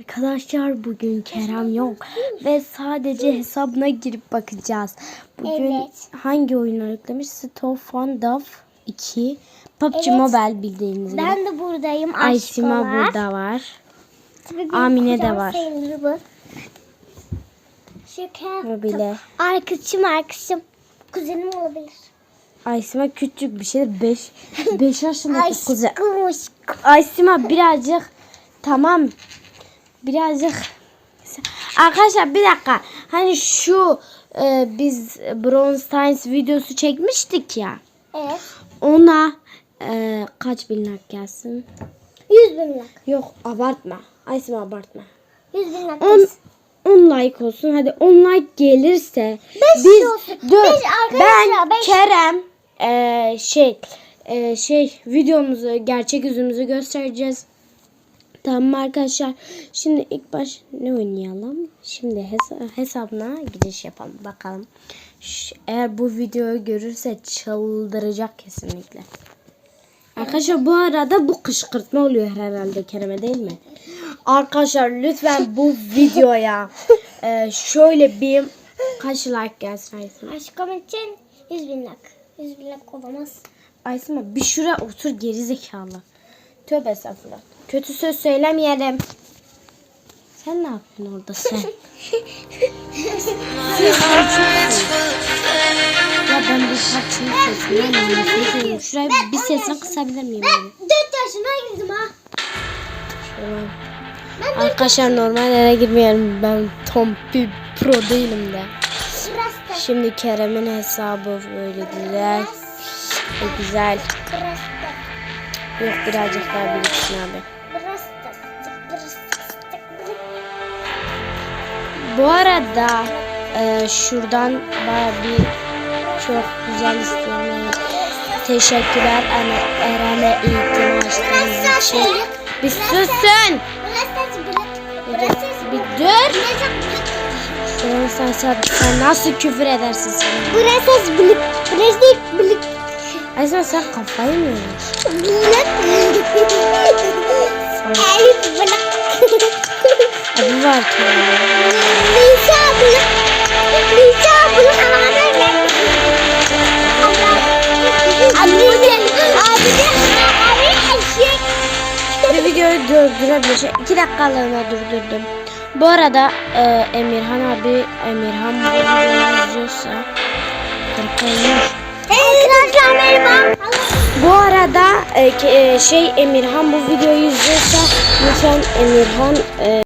Arkadaşlar bugün Kerem yok ve sadece hesabına girip bakacağız. Bugün Evet. hangi oyunları yüklemiş? Stove Fun Duff 2 PUBG Evet. Mobile bildiğiniz gibi. Ben de buradayım. Aysima burada var. Amine de var. sayılır bu. Şeker. Bu bile. Arkadaşım arkadaşım. Kuzenim olabilir. Aysima küçük bir şey. 5 5 yaşındaki kuzen. Aşkım aşkım. Aysima birazcık tamam. Birazcık Arkadaşlar bir dakika. Hani şu e, biz Bronze Times videosu çekmiştik ya. Evet. Ona e, kaç bin like gelsin? 100 bin like. Yok abartma. Aysima abartma. 100 bin like. 10 10 like olsun. Hadi 10 like gelirse Beş biz olsun. dur. Beş arkadaşlar, ben beş. Kerem e, şey e, şey videomuzu gerçek yüzümüzü göstereceğiz. Tamam arkadaşlar. Şimdi ilk baş ne oynayalım? Şimdi hesa- hesabına giriş yapalım. Bakalım. Ş- Eğer bu videoyu görürse çıldıracak kesinlikle. Arkadaşlar bu arada bu kışkırtma oluyor herhalde Kerem'e değil mi? Arkadaşlar lütfen bu videoya e, şöyle bir kaç like gelsin Aysima? Aşkım için 100 bin like. 100 bin like olamaz. Aysima bir şuraya otur geri zekalı. Tövbe estağfurullah. Kötü söz söylemeyelim. Sen ne yaptın orada sen? ya ben bu parçanın sesinden. Şuraya bir sesini kısabilir miyim? abi? 4 yaşına girdim ha. Şöyle. Arkadaşlar normal yere girmeyelim. Ben tam bir pro değilim de. Şimdi Kerem'in hesabı böyle güzel. Güzel. Yok birazcık daha biriksin abi. Bu arada e, şuradan baya bir çok güzel istedim. Teşekkürler Ana, Eren'e eğitim açtığınız için. Bir susun. Bir dur. Sen, sen, sen, nasıl küfür edersin sen? Burası bilik, burası bilik, Aslında sen kafayı mı bilik. Elif bilik. Abi var ki. Abi de, abi eşek. Bir videoyu durdurabilir. İki dakikalığına durdurdum. Bu arada e, Emirhan abi Emirhan bu videoyu izliyorsa korkmayın. Arkadaşlar merhaba. Bu arada e, e, şey Emirhan bu videoyu izliyorsa lütfen Emirhan e,